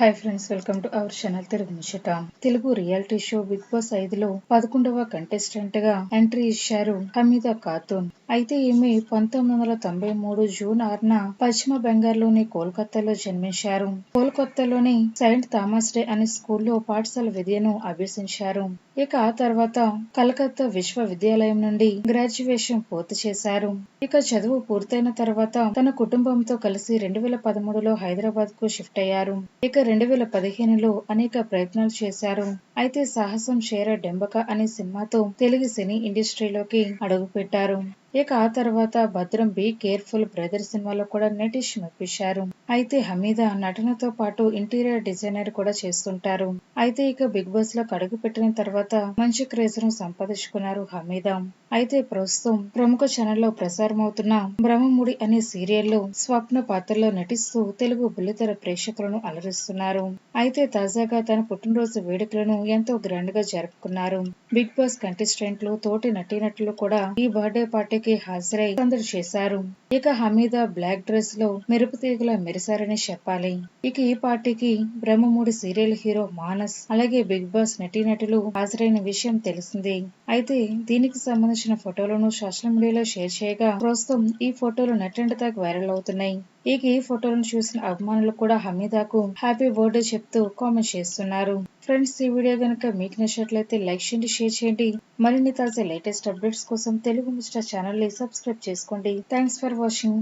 Hi friends welcome to our channel Telugu Muchata Telugu reality show Bigg Boss ఐదులో పదకొండవ కంటెస్టెంట్గా entry ఇచ్చారు హమీదా ఖాతూన్. అయితే ఈమె పంతొమ్మిది వందల తొంభై మూడు జూన్ ఆరున పశ్చిమ బెంగాల్లోని కోల్కతాలో జన్మించారు. కోల్కతాలోని సెయింట్ థామస్ డే అనే స్కూల్లో పాఠశాల విద్యను అభ్యసించారు. ఇక ఆ తర్వాత కలకత్తా విశ్వవిద్యాలయం నుండి గ్రాడ్యుయేషన్ పూర్తి చేశారు. ఇక చదువు పూర్తయిన తర్వాత తన కుటుంబంతో కలిసి రెండు వేల పదమూడులో హైదరాబాద్కు షిఫ్ట్ అయ్యారు. ఇక రెండు వేల పదిహేనులో అనేక ప్రయత్నాలు చేశారు. అయితే సాహసం షేర డెంబక అనే సినిమాతో తెలుగు సినీ ఇండస్ట్రీలోకి అడుగుపెట్టారు. ఇక ఆ తర్వాత భద్రం బి కేర్ఫుల్ బ్రదర్ సినిమాలో కూడా నటిష్ మెప్పించారు. అయితే హమీద నటనతో పాటు ఇంటీరియర్ డిజైనర్ కూడా చేస్తుంటారు. అయితే ఇక బిగ్ బాస్లో అడుగు పెట్టిన తర్వాత మంచి క్రేజ్ను సంపాదించుకున్నారు హమీద. అయితే ప్రస్తుతం ప్రముఖ ఛానల్లో ప్రసారమవుతున్న బ్రహ్మముడి అనే సీరియల్లో స్వప్న పాత్రలో నటిస్తూ తెలుగు బుల్లితెర ప్రేక్షకులను అలరిస్తున్నారు. అయితే తాజాగా తన పుట్టినరోజు వేడుకలను ఎంతో గ్రాండ్గా జరుపుకున్నారు. బిగ్ బాస్ కంటెస్టెంట్లు తోటి నటీనటులు కూడా ఈ బర్త్డే పార్టీకి హాజరై సందడి చేశారు. ఇక హమీద బ్లాక్ డ్రెస్లో మెరుపు తీగల మెరిశారని చెప్పాలి. ఇక ఈ పార్టీకి బ్రహ్మముడి సీరియల్ హీరో మానస్ అలాగే బిగ్ బాస్ నటీనటులు హాజరైన విషయం తెలిసింది. అయితే దీనికి సంబంధించిన ఫోటోలను సోషల్ మీడియాలో షేర్ చేయగా ప్రస్తుతం ఈ ఫోటోలు నెట్టింటి దాకా వైరల్ అవుతున్నాయి. ఇక ఈ ఫోటోలను చూసిన అభిమానులు కూడా హమీదాకు హ్యాపీ బర్త్డే చెప్తూ కామెంట్ చేస్తున్నారు. ఫ్రెండ్స్ ఈ వీడియో కనుక మీకు నచ్చినట్లయితే లైక్ చేయండి షేర్ చేయండి. మరిన్ని తాజా లేటెస్ట్ అప్డేట్స్ కోసం తెలుగు మిస్టర్ ఛానల్ని సబ్స్క్రైబ్ చేసుకోండి. Thanks for watching